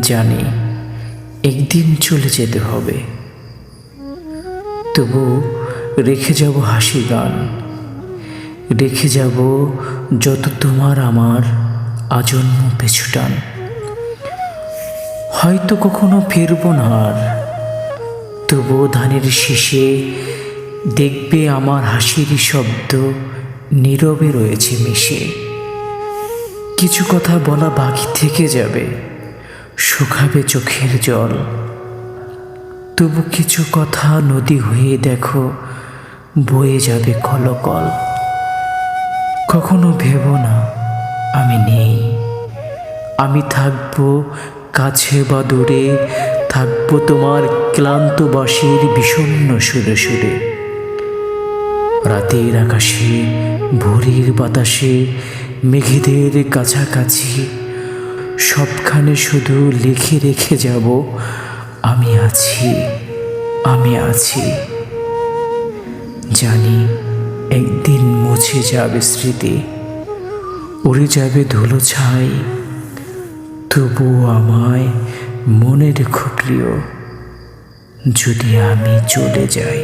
জানি, একদিন চলে যেতে হবে। তবু রেখে যাব হাসি গান। রেখে যাব যত তোমার আমার আজন্ম পেছুটান। হয়তো কখনো ফিরব না আর। তবুও ধানের শেষে দেখবে আমার হাসিরই শব্দ নীরবে রয়েছে মিশে। কিছু কথা বলা বাকি থেকে যাবে। শুকাবে চোখের জল। তবু কিছু কথা নদী হয়ে দেখো, বয়ে যাবে কলকল। কখনো ভেব না, আমি নেই। আমি থাকব কাছে বা দূরে, থাকব তোমার ক্লান্ত বাসির বিষণ্ণ সুরে সুরে। রাতের আকাশে, ভোরের বাতাসে, মেঘেদের কাছাকাছি সবখানে শুধু লিখে রেখে যাব, আমি আছি আমি আছি। জানি একদিন মুছে যাবে স্মৃতি, উড়ে যাবে ধুলো ছাই তবুও আমায় মনে রেখো প্রিয় যদি আমি চলে যাই।